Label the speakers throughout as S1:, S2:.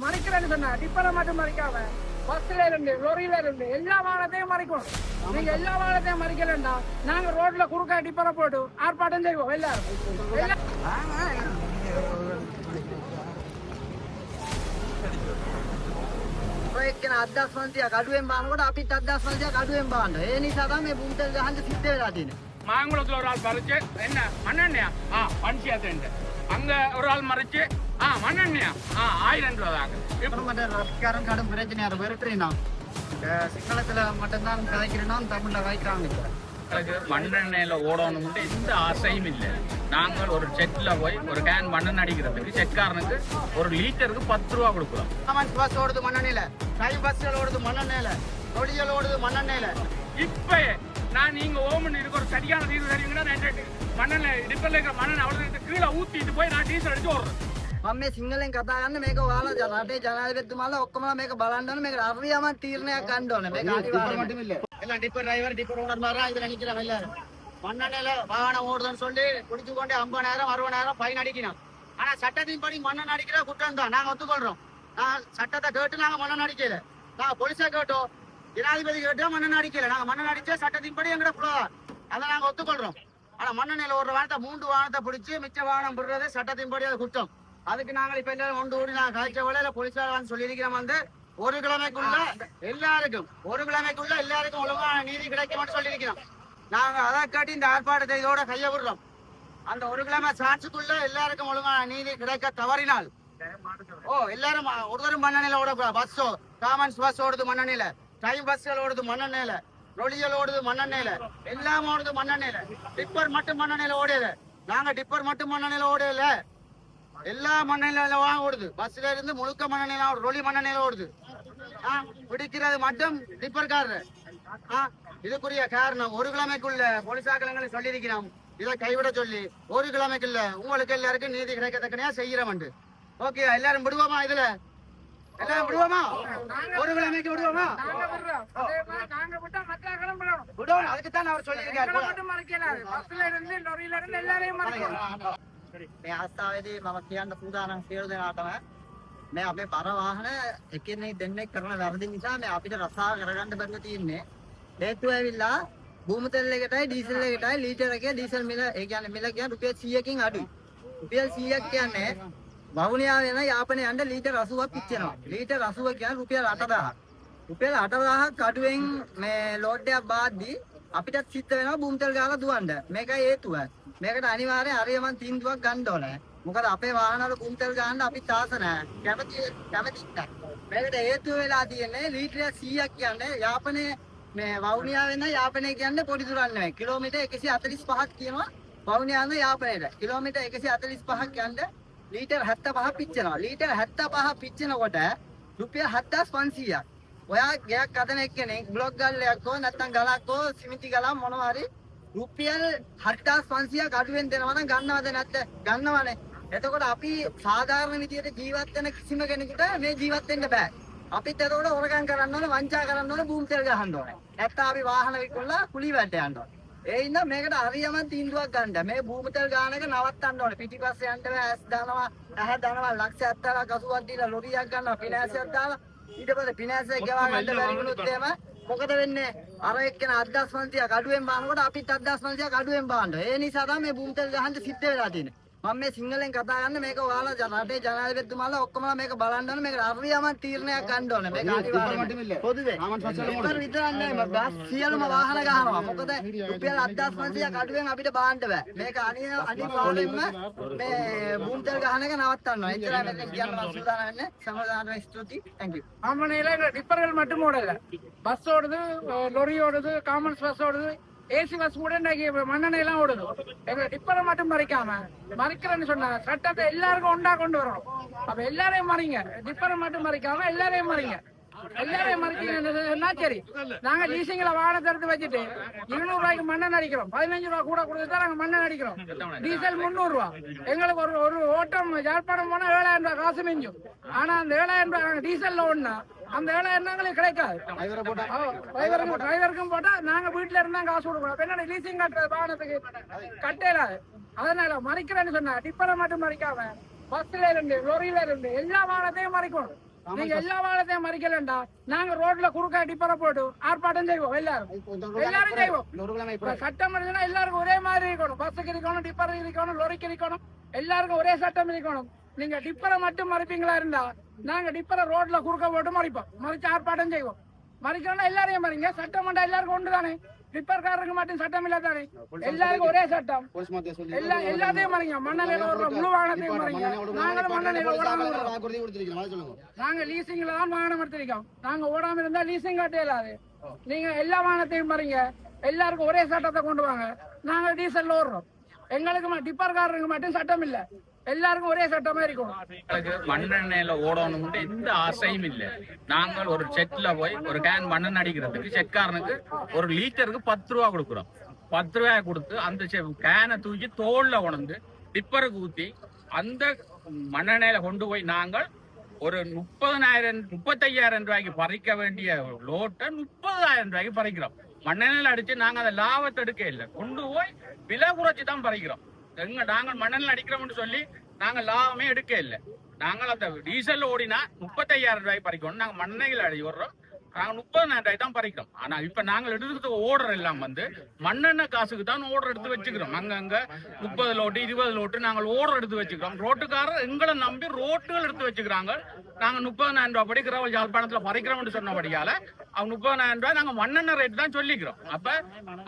S1: மறைக்கிறேன்னு சொன்னா டிப்பரை மட்டும் மறைக்காம பஸ்ல இருந்து லொரியில இருந்து எல்லா வாகனத்தையும் மறைக்கணும் நீங்க எல்லா வாகனத்தையும் மறைக்கலன்னா நாங்க ரோட்ல குறுக்கா டிப்பரை போட்டு ஆர்ப்பாட்டம் செய்வோம் எல்லாரும் எல்லா-
S2: ඔය එක්කෙන අදස් වන්තියක් අඩුවෙන් බානකොට අපිත් අදස් වන්තියක් අඩුවෙන් බාන්න. ඒ නිසා තමයි මේ බුම්තල් ගහන්න සිද්ධ වෙලා තියෙන්නේ.
S3: மாங்குளத்துல ஒரு ஆள் மறைச்சு என்ன மண்ணெண்ணையா ஆ பஞ்சாயத்து அங்க ஒரு ஆள் மறைச்சு ஆ மண்ணெண்ணையா? ஆ ஆயிரம் ரூபா தாங்க
S2: ரஷ்காரன் கடும் பிரச்சனை அதை விரட்டுறேன்? நான் சிங்களத்துல மட்டும்தான் கதைக்கிறேன்னா தமிழ்ல கதைக்கிறாங்க
S3: எங்களுக்கு மண்ணெண்ணெயில ஓடணும்னு எந்த ஆசையும் இல்லை. நாங்கள் ஒரு செட்ல போய் ஒரு கேன் மண்ணெண்ணெய் அடிக்கிறதுக்கு செட்காரனுக்கு ஒரு லிட்டருக்கு பத்து ரூபா கொடுக்குறோம்.
S2: காமன்ஸ் பஸ் ஓடுது மண்ணெண்ணெயில. டைம் பஸ்கள் ஓடுது மண்ணெண்ணெயில. நொடிகள் ஓடுது மண்ணெண்ணெயில.
S3: இப்ப நான் நீங்க ஓமன் இருக்க ஒரு சரியான தீர்வு தருவீங்கன்னா நான் மண்ணெண்ணெய் டிப்பர்ல இருக்கிற மண்ணெண்ணெய் அவ்வளவு கீழே ஊத்திட்டு போய் நான் டீசல் அடிச்சு ஓடுறேன்
S2: මම මේ සිංහලෙන් කතා කරන්න මේක ඔයාලා ජ- රටේ ජනාධිපතිතුමාලා ඔක්කොම මේක බලන්න ඕනේ මේක අරියම තීරණයක් ගන්න ඕනේ මේක අනිවාර්යයෙන්ම எல்லாம் டிப்பர் டிரைவர் டிப்பர் ஓனர் மாதிரி இதுல நிக்கிறோம் எல்லாரும் மண்ணெண்ணெயில வாகனம் ஓடுதுன்னு சொல்லி குடிச்சு கொண்டு ஐம்பதாயிரம் அறுபதாயிரம் ஃபைன் அடிக்கணும் ஆனா சட்டத்தின் படி மண்ணெண்ணெய் அடிக்கிற குற்றம் தான் நாங்க ஒத்துக்கொள்றோம் நான் சட்டத்தை கேட்டு நாங்க மண்ணெண்ணெய் அடிக்கல நாங்க போலீஸா கேட்டோம் ஜனாதிபதி கேட்டோம் மன்னன் அடிக்கல. நாங்க மன்னன் அடிச்சா சட்டத்தின் படி எங்கட புலவர் அதை நாங்க ஒத்துக்கொள்றோம். ஆனா மண்ணெண்ணெயில ஒரு வாரத்தை மூன்று வாரத்தை பிடிச்சு மிச்ச வாகனம் விடுறது சட்டத்தின் படி அது குற்றம். அதுக்கு நாங்கள் இப்ப எல்லாரும் ஒன்று கூடி நான் காய்ச்ச வேலையில போலீஸார் வந்து சொல்லியிருக்கிறோம் வந்து ஒரு கிழமைக்குள்ள எல்லாருக்கும் ஒரு கிழமைக்குள்ள எல்லாருக்கும் ஒழுங்கான நீதி கிடைக்கும்னு சொல்லியிருக்கிறோம். நாங்க அதை காட்டி இந்த ஆர்ப்பாட்டத்தை இதோட கைய விடுறோம். அந்த ஒரு கிழமை சாட்சிக்குள்ள எல்லாருக்கும் ஒழுங்கான நீதி கிடைக்க தவறினால் ஓ எல்லாரும் ஒருத்தரும் மண்ணெண்ணில ஓடக்கூடாது. பஸ்ஸோ காமன்ஸ் பஸ் ஓடுது மண்ணெண்ணில டைம் பஸ்கள் ஓடுது மண்ணெண்ணெயில. ரொலியல் ஓடுது மண்ணெண்ணெயில. எல்லாம் ஓடுது மண்ணெண்ணெயில. டிப்பர் மட்டும் மண்ணெண்ணெயில ஓடையில நாங்க டிப்பர் மட்டும் மண்ணெண்ணெயில ஓடையில எல்லா மண்ணெண்ணில ஓடுது. பஸ்ல இருந்து முழுக்க மண்ணெண்ணில ஓடுது. ரொலி மண்ணெண்ணில ஓடுது. ஆ, பிடிக்கிறது மட்டும் டிப்பர்காரர் ஆ, இதுக்குரிய காரணம் ஒரு கிழமைக்குள்ள போலீசாக்கலங்களை சொல்லியிருக்கிறோம். இதை கைவிட சொல்லி ஒரு கிழமைக்குள்ள உங்களுக்கு எல்லாருக்கும் நீதி கிடைக்கத்தக்கனையா செய்கிறோம் ஓகே எல்லாரும் விடுவோமா இதுல? எல்லாரும் விடுவோமா ஒரு கிழமைக்கு விடுவோமா
S1: நாங்க விடுறோம் அதே மாதிரி நாங்க விட்டா மற்ற கிளம்பணும்
S2: விடுவோம் அதுக்கு தான் அவர்
S1: எங்களை
S2: சொல்லியிருக்காரு
S1: மட்டும் மறைக்கலாது பஸ்ல இருந்து லொரியில இருந்து எல்லாரையும் மறைக்கணும்
S2: මේ අවස්ථාවේදී මම කියන්න සූදානම් සියලු දෙනාටම මේ අපේ බර වාහන එකිනෙක දෙන්නෙක් කරන වැරදි නිසා මේ අපිට රස්සාව කරගන්න බැරුව තියෙන්නේ හේතුව ඇවිල්ලා භූමිතෙල් එකටයි ඩීසල් එකටයි ලීටර් එකේ ඩීසල් මිල ඒ කියන්නේ මිල කියන්නේ රුපියල් 100කින් අඩුයි රුපියල් 100ක් කියන්නේ වවුනියා වෙන යාපනයේ යන්න ලීටර් 80ක් පිච්චෙනවා ලීටර් 80 කියන්නේ රුපියල් 8000ක් රුපියල් 8000ක් අඩුවෙන් මේ ලෝඩ් එකක් බාද්දි අපිටත් සිද්ධ වෙනවා බුම්තල් ගාලා දුවන්න. මේකයි හේතුව. මේකට අනිවාර්යෙන් හරියමන් තීන්දුවක් ගන්න ඕනේ. මොකද අපේ වාහනවල බුම්තල් ගන්න අපි තාස නැහැ. කැමති කැමති නැහැ. මේකට හේතුව වෙලා තියෙන්නේ ලීටර් 100ක් කියන්නේ යාපනයේ මේ වවුනියා වෙන යාපනයේ කියන්නේ පොඩි දුරක් නෙවෙයි. කිලෝමීටර් 145ක් කියනවා වවුනියා වෙන යාපනයේට. කිලෝමීටර් 145ක් යන්න ලීටර් 75 පිච්චෙනවා. ලීටර් 75 පිච්චෙනකොට රුපියල් 7500ක්. ඔයා ගයක් අදන එක්කෙනෙක් බ්ලොග් ගල්ලයක් හෝ නැත්නම් ගලක් හෝ සිමිති ගලක් මොනවා හරි රුපියල් 7500ක් අඩුවෙන් දෙනවා නම් ගන්නවද නැත්ද ගන්නවනේ එතකොට අපි සාධාරණ විදියට ජීවත් වෙන කිසිම කෙනෙකුට මේ ජීවත් වෙන්න බෑ අපිත් එතකොට හොරගම් කරන්න ඕනේ වංචා කරන්න ඕනේ බූම් තෙල් ගහන්න ඕනේ නැත්නම් අපි වාහන විකුණලා කුලි වැඩ යන්න ඕනේ ඒ ඉන්න මේකට හරියම තීන්දුවක් ගන්න. මේ බූම් තෙල් ගාන එක නවත්තන්න ඕනේ. පිටිපස්සේ යන්න බෑ. ඇස් දානවා ඇහ දානවා ලක්ෂ 70ක් 80ක් දීලා ලොරියක් ගන්නවා. පිනාසයක් දාලා ඊට පස්සේ පිනාසය ගෙවා ගන්න බැරි වුණොත් එහෙම මොකද වෙන්නේ? අර එක්කෙන අද්දස් පන්තියක් අඩුවෙන් බානකොට අපිත් අද්දස් පන්තියක් අඩුවෙන් බාන්න. ඒ නිසා තමයි මේ බුම්තල් ගහන්න සිද්ධ වෙලා තියෙන්නේ මම මේ සිංහලෙන් කතා කරන්න මේක ඔයාලා ජ- රටේ ජනාධිපතිතුමාලා ඔක්කොම මේක බලන්න ඕනේ මේක අරියම තීරණයක් ගන්න ඕනේ මේක අනිවාර්යයෙන්ම පොදුවේ ටිපර් විතරක් නෙමෙයි බස් සියලුම වාහන ගහනවා මොකද රුපියල් 7500ක් අඩුවෙන් අපිට බාන්න බෑ මේක අනි- අනිවාර්යයෙන්ම මේ බුම්තල් ගහන එක නවත්තන්න ඕනේ එච්චරයි මෙතන කියන්න මම සූදානම් වෙන්නේ සමහරවිට ස්තුතියි thank you
S1: ஆமனையில டிப்பர்கள் மட்டும் ஓடல பஸ் ஓடுது அஹ் லொரி ஓடுது காமன்ஸ் பஸ் ஓடுது ஏசி பஸ் உடனே இன்னைக்கு எல்லாம் ஓடுது. எங்க டிப்பரை மட்டும் மறைக்காம மறைக்கிறேன்னு சொன்னாங்க சட்டத்தை எல்லாருக்கும் ஒண்டா கொண்டு வரணும். அப்ப எல்லாரையும் மறைங்க. டிப்பரை மட்டும் மறைக்காம எல்லாரையும் மறைங்க. எல்லாரையும் மறைச்சீங்கன்னா சரி? நாங்க லீசிங்ல வாகனத்தை எடுத்து வச்சுட்டு இருநூறு ரூபாய்க்கு மண்ணெண்ணெய் அடிக்கிறோம். பதினஞ்சு ரூபா கூட கொடுத்து தான் நாங்க மண்ணெண்ணெய் அடிக்கிறோம். டீசல் முந்நூறு ரூபா. எங்களுக்கு ஒரு ஒரு ஓட்டம் யாழ்ப்பாணம் போனா ஏழாயிரம் ரூபாய் காசு மிஞ்சும். ஆனா அந்த ஏழாயிரம் ரூபாய் நாங்க டீசல்ல ஓடினா அந்த ஏழாயிரம் ரூபாய் எங்களுக்கு கிடைக்காது. டிரைவருக்கும் டிரைவருக்கும் போட்டா நாங்க வீட்டுல இருந்தா காசு கொடுக்கணும். அப்ப என்ன லீசிங் கட்டுறது வாகனத்துக்கு கட்டேலாது அதனால மறைக்கிறேன்னு சொன்னா டிப்பரை மட்டும் மறைக்காம பஸ்ல இருந்து லொரியில இருந்து எல்லா வாகனத்தையும் மறைக்கணும். நீங்க எல்லா வாகனத்தையும் மறிக்கலண்டா. நாங்க ரோட்ல குறுக்க டிப்பரை போட்டு ஆர்ப்பாட்டம் செய்வோம் எல்லாரும். எல்லாரும் செய்வோம். சட்டம் இருந்துச்சுன்னா எல்லாருக்கும் ஒரே மாதிரி இருக்கணும். பஸ்ஸுக்கு இருக்கணும் டிப்பர் இருக்கணும் லொரிக்கு இருக்கணும். எல்லாருக்கும் ஒரே சட்டம் இருக்கணும். நீங்க டிப்பரை மட்டும் மறைப்பீங்களா இருந்தா நாங்க டிப்பரை ரோட்ல குறுக்க போட்டு மறிப்போம். மறிச்சு ஆர்ப்பாட்டம் செய்வோம். மறிக்கணும்னா எல்லாரையும் மறிங்க. சட்டம் பண்ணா எல்லாருக்கும் ஒன்று தானே டிப்பர்காரருக்கு மட்டும் சட்டம் இல்ல தானே? எல்லாருக்கும் ஒரே சட்டம். எல்லா எல்லாத்தையும் மறிங்க. மண்ணலையில ஒரு முழு வாகனத்தையும் மறிங்க. நாங்களும் மண்ணலையில ஓடாம. நாங்க லீசிங்ல தான் வாகனம் எடுத்திருக்கோம். நாங்க ஓடாம இருந்தா லீசிங் கட்ட இயலாது நீங்க எல்லா வாகனத்தையும் பாருங்க எல்லாருக்கும் ஒரே சட்டத்தை கொண்டு வாங்க. நாங்க டீசல்ல ஓடுறோம். எங்களுக்கு டிப்பர்காரருக்கு மட்டும் சட்டம் இல்ல. எல்லாருக்கும் ஒரே சட்டமா இருக்கும்
S3: மண்ணெண்ணெயில ஓடணும்னு எந்த ஆசையும் இல்லை. நாங்கள் ஒரு செட்ல போய் ஒரு கேன் மண்ணெண்ணெய் அடிக்கிறதுக்கு செட்காரனுக்கு ஒரு லீட்டருக்கு பத்து ரூபா கொடுக்குறோம். பத்து ரூபாய் கொடுத்து அந்த செ- கேனை தூக்கி தோல்ல உணர்ந்து டிப்பருக்கு ஊத்தி அந்த மண்ணெண்ணெயில கொண்டு போய் நாங்கள் ஒரு முப்பதனாயிரம் முப்பத்தையாயிரம் ரூபாய்க்கு பறிக்க வேண்டிய லோட்டை முப்பதாயிரம் ரூபாய்க்கு பறிக்கிறோம். மண்ணெண்ணெயில அடிச்சு நாங்க அதை லாபத்தை எடுக்க இல்லை. கொண்டு போய் விலை குறைச்சி தான் பறிக்கிறோம். எங்க நாங்கள் மண்ணெண்ணில் அடிக்கிறோம்னு சொல்லி நாங்கள் லாபமே எடுக்க இல்லை. நாங்கள் அந்த டீசல் ஓடினா முப்பத்தையாயிரம் ரூபாய் பறிக்கணும். நாங்கள் மண்ணைகள் அடி விடுறோம் நாங்கள் முப்பதாயிரம் ரூபாய் தான் பறிக்கிறோம். ஆனால் இப்போ நாங்கள் எடுத்துக்கிட்டு ஓடுற எல்லாம் வந்து மண்ணெண்ணெய் காசுக்கு தான் ஓடுற எடுத்து வச்சுக்கிறோம். அங்கங்கே முப்பது லோட்டு இருபது லோட்டு நாங்கள் ஓடுற எடுத்து வச்சுக்கிறோம். ரோட்டுக்காரர் எங்களை நம்பி ரோட்டுகள் எடுத்து வச்சுக்கிறாங்க. நாங்கள் முப்பதாயிரம் ரூபாய் படி கிரவல் யாழ்ப்பாணத்துல பறிக்கிறோம்னு சொன்னபடியால் அவங்க முப்பதாயிரம் ரூபாய் நாங்க மண்ணெண்ணெய் ரேட் தான் சொல்லிக்கிறோம். அப்ப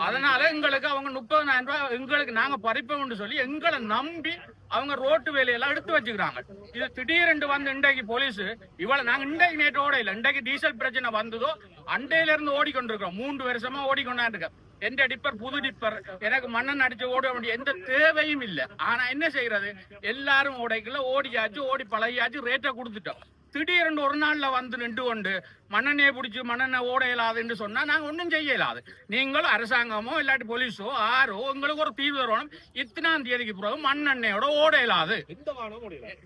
S3: அதனால எங்களுக்கு அவங்க முப்பதாயிரம் ரூபாய் எங்களுக்கு நாங்க பறிப்போம்னு சொல்லி எங்களை நம்பி அவங்க ரோட்டு வேலையெல்லாம் எடுத்து வச்சுக்கிறாங்க. இது திடீரென்று வந்து இன்றைக்கு போலீஸ் இவ்வளவு நாங்க இன்றைக்கு நேற்று ஓட இல்லை இன்றைக்கு டீசல் பிரச்சனை வந்ததோ அண்டையில இருந்து ஓடிக்கொண்டிருக்கிறோம். மூன்று வருஷமா ஓடிக்கொண்டாண்டிருக்கோம் எந்த டிப்பர் புது டிப்பர் எனக்கு மண்ணன் அடிச்சு ஓட வேண்டிய எந்த தேவையும் இல்லை. ஆனா என்ன செய்யறது எல்லாரும் ஓடைக்குள்ள ஓடியாச்சு ஓடி பழகியாச்சு ரேட்டை கொடுத்துட்டோம். திடீரென்று ஒரு நாள்ல வந்து நின்று கொண்டு மண்ணெண்ணெயை பிடிச்சி மண்ணெண்ணெய் ஓட இயலாதுன்னு சொன்னா நாங்க ஒன்றும் செய்ய இயலாது நீங்களும் அரசாங்கமோ இல்லாட்டி போலீஸோ ஆரோ உங்களுக்கு ஒரு தீர்வு தரணும். இத்தனாம் தேதிக்கு பிறகு மண்ணெண்ணெயோட ஓட இயலாது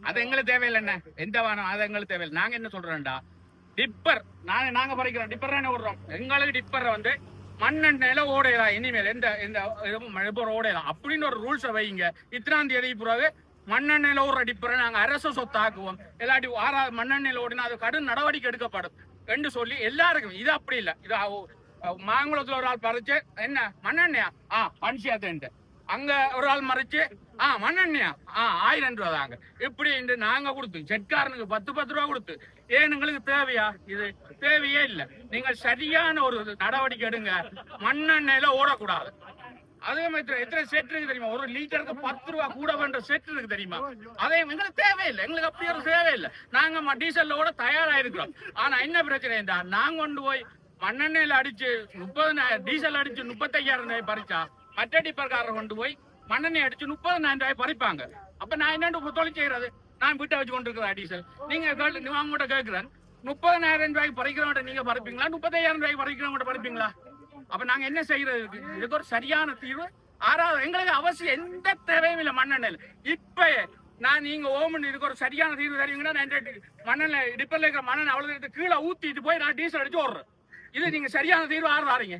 S3: அது எங்களுக்கு தேவையில்லை என்ன எந்த வானம்? அது எங்களுக்கு தேவையில்லை. நாங்க என்ன சொல்றோம்டா? டிப்பர். நாங்க நாங்க பறிக்கிறோம். டிப்பர் தானே விடுறோம் எங்களுக்கு டிப்பர் வந்து மண்ணெண்ணெயில ஓடையலாம் இனிமேல் எந்த எந்த ஓடையலாம் அப்படின்னு ஒரு ரூல்ஸை வைங்க இத்தனாம் தேதி பிறகு மண்ணெண்ணெயில ஒரு டிப்பரை நாங்க அரச சொத்தாக்குவோம். இல்லாட்டி ஆறா மண்ணெண்ணெயில ஓடினா அது கடும் நடவடிக்கை எடுக்கப்படும் என்று சொல்லி எல்லாருக்கும் இது அப்படி இல்லை. இது மாங்குளத்தில் மாங்குளத்துல ஒரு ஆள் பறிச்சு என்ன? மண்ணெண்ணையா? ஆ பன்சியாத்தேன்ட்டு அங்க ஒரு ஆள் மறைச்சு ஆ மண்ணெண்ணையா? ஆ ஆயிரம் ரூபா தாங்க. இப்படி இந்த நாங்க கொடுத்து செட்காரனுக்கு பத்து பத்து ரூபா கொடுத்து ஏன் உங்களுக்கு தேவையா? இது தேவையே இல்லை. நீங்க சரியான ஒரு நடவடிக்கை எடுங்க. மண்ணெண்ணெயில ஓடக்கூடாது. அதே மாதிரி எத்தனை செட் இருக்கு தெரியுமா? ஒரு லிட்டருக்கு பத்து ரூபா கூட பண்ற செட் இருக்கு தெரியுமா? அதே எங்களுக்கு தேவையில்லை. எங்களுக்கு அப்படி ஒரு தேவையில்லை. நாங்க டீசல்ல கூட தயாரா இருக்கிறோம் ஆனா என்ன பிரச்சனை இருந்தா நாங்க கொண்டு போய் மண்ணெண்ணெயில அடிச்சு முப்பது டீசல் அடிச்சு முப்பத்தையாயிரம் ரூபாய் பறிச்சா மற்ற டிப்பர்காரர் கொண்டு போய் மண்ணெண்ணெய் அடிச்சு முப்பதாயிரம் ரூபாய் பறிப்பாங்க. அப்ப நான் என்னண்டு தொழில் செய்யறது? நான் வீட்டை வச்சு கொண்டு இருக்கிறேன் டீசல் நீங்க கேளு- நீ கேட்கிறேன் முப்பதாயிரம் ரூபாய்க்கு பறிக்கிறவங்க நீங்க பறிப்பீங்களா? முப்பத்தாயிரம் ரூபாய்க்கு பறிக்கிறவங்க பறிப்பீங்களா? அப்ப நாங்க என்ன செய்யறது? இதுக்கு? ஒரு சரியான தீர்வு. ஆறாவது எங்களுக்கு அவசியம் எந்த தேவையும் இல்லை மண்ணெண்ணெயில். இப்ப நான் நீங்க ஓமன் இதுக்கு ஒரு சரியான தீர்வு தருவீங்கன்னா நான் இந்த மண்ணெண்ணெய் இடிப்பில் இருக்கிற மண்ணெண்ணெய் அவ்வளவு கீழே ஊத்திட்டு போய் நான் டீசல் அடிச்சு ஓடுறேன். இது நீங்க சரியான தீர்வு ஆறு வாரீங்க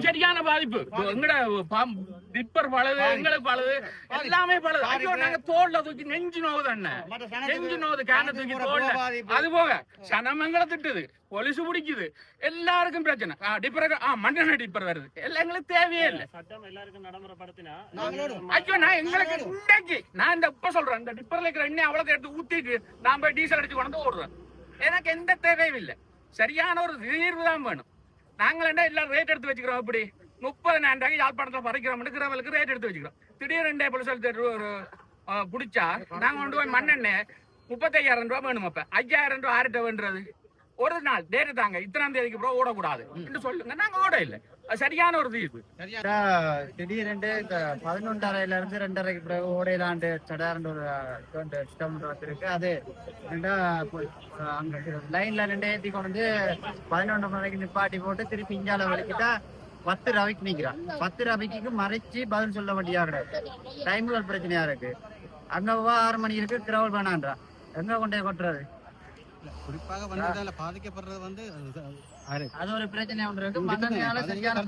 S3: சரியான பாதிப்பு. எங்கட டிப்பர் பழுது எங்களுக்கு பழுது எல்லாமே பழுது ஐயோ நாங்க தோல்ல தூக்கி நெஞ்சு நோவுது அண்ணன் நெஞ்சு நோவுது கேன தூக்கி தோல்ல. அது போக சனமங்களை திட்டுது. பொலிசு பிடிக்குது. எல்லாருக்கும் பிரச்சனை. ஆ, டிப்பர் ஆ மண்ணெண்ணெய் டிப்பர் வருது. எல்லாம் எங்களுக்கு தேவையே இல்லை.
S4: சட்டம் எல்லாருக்கும் நடைமுறைப்படுத்தினா
S3: ஐயோ நான் எங்களுக்கு இன்றைக்கு நான் இந்த இப்ப சொல்றேன். இந்த டிப்பர்ல இருக்கிற எண்ணெய் அவ்வளவு எடுத்து ஊத்திட்டு நான் போய் டீசல் அடிச்சு கொண்டு ஓடுறேன். எனக்கு எந்த தேவையும் இல்லை. சரியான ஒரு தீர்வு தான் வேணும். நாங்கள் என்ன எல்லாம் ரேட் எடுத்து வச்சுக்கிறோம் இப்படி முப்பதாயிரம் ரூபாய்க்கு யாழ்ப்பாணத்தில் பறிக்கிறோம் கிரவலுக்கு ரேட் எடுத்து வச்சுக்கிறோம். திடீர் ரெண்டே புலிசல் ஒரு பிடிச்சா நாங்க கொண்டு போய் மண்ணெண்ணெய் முப்பத்தையாயிரம் ரூபாய் வேணும் அப்ப ஐயாயிரம் ரூபாய் ஆறுட்ட வேண்டுறது. ஒரு நாள் டேட்டு தாங்க இத்தனாம் தேதிக்கு அப்புறம் ஓடக்கூடாது. என்று சொல்லுங்க நாங்க ஓட இல்லை சரியான ஒரு தீர்வு.
S2: திடீரென்று இந்த பதினொன்றரைல இருந்து ரெண்டரைக்கு பிறகு ஓடையிலாண்டு சடாரண்டு ஒரு சிஸ்டம் அது ரெண்டா அங்க லைன்ல ரெண்டு ஏத்தி கொண்டு வந்து பதினொன்று மணிக்கு நிப்பாட்டி போட்டு திருப்பி இஞ்சால வலிக்கிட்டா பத்து ரவிக்கு நிக்கிறான். பத்து ரவிக்கு மறைச்சு பதில் சொல்ல வேண்டியா கிடையாது. டைம்கள் பிரச்சனையா இருக்கு. அங்க ஆறு மணி இருக்கு கிரவல் வேணான்றான். எங்க கொண்டே கொட்டுறது?
S5: குறிப்பாக வந்து இதால பாதிக்கப்படுறது வந்து அது-
S2: ஒரு பிரச்சனை ஒன்று இருக்கு? மண்ணெண்ணெயால
S5: அது
S2: சரியான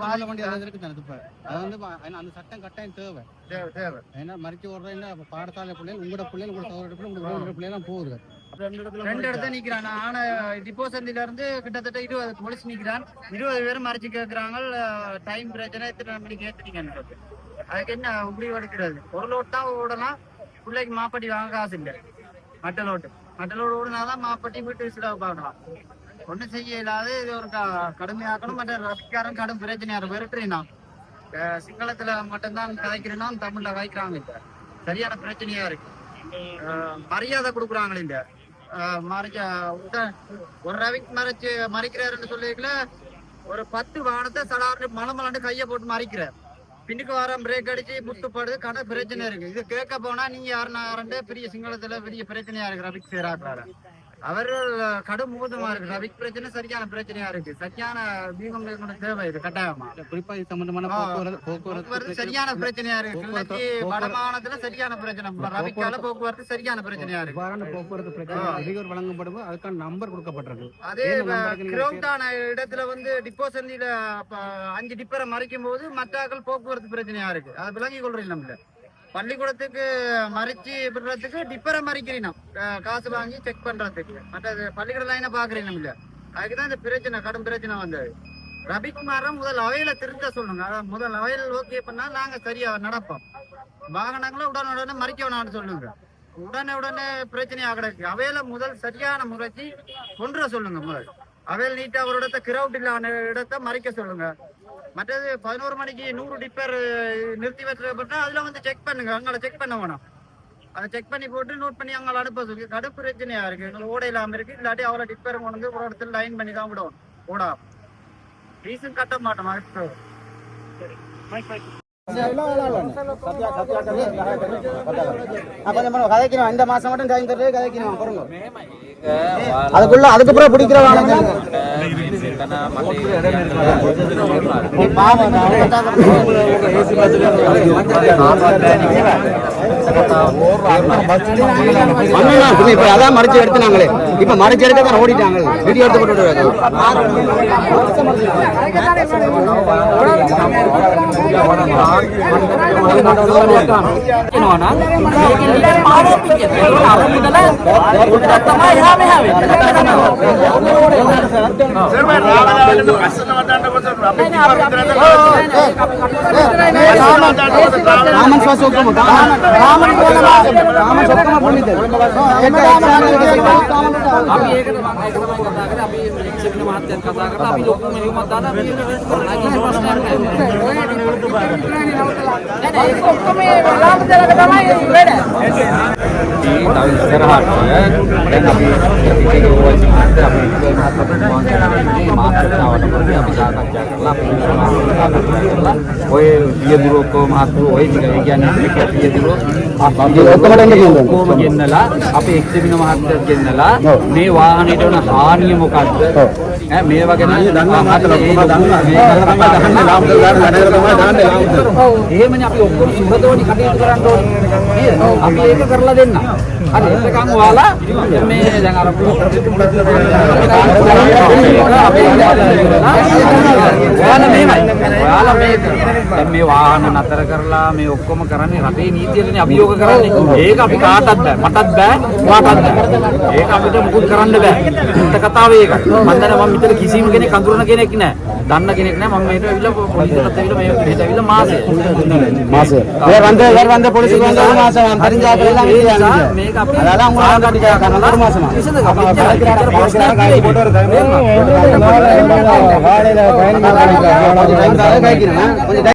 S5: இருக்கு தானே இப்ப. வந்து ஏன்னா அந்த சட்டம் கட்டாயம் தேவை.
S2: தேவை, தேவை.
S5: ஏன்னா மறிச்சு விடுறேன்னா அப்ப பாடசாலை பிள்ளைகள் உங்களோட பிள்ளைகள் உங்களோட சகோதர பிள்ளை உங்களோட பிள்ளைகள் எல்லாம் போகுது.
S2: ரெண்டு இடத்துல நிக்கிறான். ஆனா டிப்போசந்தில இருந்து கிட்டத்தட்ட இருபது போலீஸ் நிக்கிறான். இருபது பேரும் மறைச்சு கேட்கறாங்க டைம் பிரச்சனை. எத்தனை மணிக்கு ஏத்துறீங்கன்னு அதுக்கு என்ன இப்படி எடுக்கிறது? ஒரு லோட் தான் ஓடலாம். பிள்ளைக்கு மாப்பட்டி வாங்க காசு இல்லை. மட்ட லோட்டு கடலோடு ஓடுனாதான் மாப்பட்டி வீட்டு விசில பார்க்கலாம் ஒன்றும் செய்ய இல்லாத இது ஒரு க- கடுமையாக்கணும். மற்ற ரத்திக்காரன் கடும் பிரச்சனையா விரட்டுறீனா சிங்களத்துல மட்டும்தான் கதைக்கிறேன்னா தமிழ்ல கதைக்கிறாங்க இல்ல சரியான பிரச்சனையா இருக்கு. மரியாதை கொடுக்குறாங்களே இல்ல அஹ் மறைக்க ஒரு ரவிக்கு மறைச்சு மறைக்கிறாருன்னு சொல்லிக்கல ஒரு பத்து வாகனத்தை சடார்னு மலமலன்னு கையை போட்டு மறைக்கிறார். பின்னுக்கு வர பிரேக் அடிச்சு முட்டுப்படுது கடை பிரச்சனை இருக்கு. இது கேட்க போனா நீங்க யாருன்னா யாருன்னு பெரிய சிங்களத்துல பெரிய பிரச்சனையா இருக்கிற அப்படி சேராக்கிறாரு அவர் கடும் மூதமா இருக்கு ரவிக் பிரச்சனை சரியான பிரச்சனையா இருக்கு. சரியான இருக்கணும் தேவை இது கட்டாயமா?
S5: குறிப்பா இது சம்பந்தமான. போக்குவரத்து
S2: சரியான பிரச்சனையா இருக்கு. வடமாகாணத்துல சரியான பிரச்சனை. ரவிக்கால போக்குவரத்து. சரியான பிரச்சனையா இருக்கு.
S5: போக்குவரத்து பிரச்சனை. அதிகம் வழங்கப்படும் அதுக்கான நம்பர் கொடுக்கப்பட்டிருக்கு.
S2: அதே கிரவுண்டான இடத்துல வந்து டிப்போ சந்தியில அஞ்சு டிப்பரை மறைக்கும் போது மற்றாக்கள் போக்குவரத்து பிரச்சனையா இருக்கு. அது விளங்கி கொள்றீங்க நம்மள? பள்ளிக்கூடத்துக்கு மறைச்சு விடுறதுக்கு டிப்பரை மறைக்கிறீங்க காசு வாங்கி செக் பண்றதுக்கு. மற்றது பள்ளிக்கூட லைனை பாக்குறீங்க இல்ல அதுக்குதான் இந்த பிரச்சனை கடும் பிரச்சனை வந்தது. ரபிக்குமாரம் முதல் அவையில திருத்த சொல்லுங்க. அதாவது முதல் அவையில் ஓகே பண்ணா நாங்க சரியா நடப்போம். வாகனங்களை உடனே உடனே மறைக்க வேணாம்னு சொல்லுங்க. உடனே உடனே பிரச்சனையா கிடக்கு அவையில முதல் சரியான முறைக்கு கொன்ற சொல்லுங்க முதல். அவையில் நீட்டா ஒரு இடத்த கிரவுட் இல்லாத இடத்த மறைக்க சொல்லுங்க. மற்றது பதினோரு மணிக்கு நூறு டிப்பர் நிறுத்தி வச்சிருக்கப்பட்டா அதுல வந்து செக் பண்ணுங்க. அங்களை செக் பண்ண வேணாம். அதை செக் பண்ணி போட்டு நோட் பண்ணி அங்கே அனுப்ப சொல்லி கடு பிரச்சனையா இருக்கு. எங்களுக்கு ஓட இல்லாம இருக்கு. இல்லாட்டி அவ்வளோ டிப்பர் கொண்டு வந்து ஒரு இடத்துல லைன் பண்ணி தான் விடுவோம் ஓடா. ரீசன் கட்ட மாட்டோம் சரி.
S5: கதைக்கணும் இந்த மாசம் மட்டும் டைம் கதைக்கணும் பாருங்க அதுக்குள்ள அதுக்கப்புறம் பிடிக்கிறவாங்க இப்போ அதான் மறைச்சு எடுத்துனாங்களே இப்போ மறைச்சு எடுத்து தான் ஓடிட்டாங்க வீடியோ எடுத்து
S6: రామన్ శ్వాస రామన్ ওই দিয়ে দূরত্ব মাত্র ওই দিকে এগিয়ে নিয়ে দিয়ে
S1: ඔක්කොම
S6: ගෙන්නලා අපි එක්සිබින මහත්තයත් ගෙන්නලා මේ වාහනේට වුණ හානිය මොකක්ද මේ වගේ නම් දන්නා මාතල කොහොමද දන්නා මේ තමයි ලාම්ද ගන්න දැනගෙන තමයි දාන්නේ ලාම්ද එහෙමනේ අපි ඔක්කොම සුබතෝනි කටයුතු කරන්න ඕනේ. අපි ඒක කරලා දෙන්න. හරි එතකන් ඔයාලා මේ දැන් අර ඔයාලා මේමයි ඔයාලා මේක දැන් මේ වාහන නතර කරලා මේ ඔක්කොම කරන්නේ රටේ නීතියටනේ අභියෝග කරන්නේ. ඒක අපි කාටවත් බෑ. මටත් බෑ. ඔයාටත් බෑ. ඒක අපිට මුකුත් කරන්න බෑ. උන්ට කතාව ඒක. මම දන්නවා මම මෙතන කිසිම කෙනෙක් අඳුරන කෙනෙක් නෑ. දන්න කෙනෙක් නෑ. මම මේකට ඇවිල්ලා පොලිසියට ඇවිල්ලා මේ මෙහෙට ඇවිල්ලා මාසෙ.
S5: மாசு வேற வந்த வேற வந்த போலீஸுக்கு வந்து ஒரு மாசம் தெரிஞ்சாக்க எல்லாம்
S6: ඒ
S5: வீடியோ
S6: නිසා
S5: அனுப்பிச்சு.
S6: මේක අපි
S5: அதெல்லாம் உங்களை காட்டிக்க ஒரு மாசமா
S6: විසඳගමු. එච්චරයි. ප්‍රශ්නයක් නෙවෙයි.
S5: வாழையில பயணிக்க கொஞ்சம்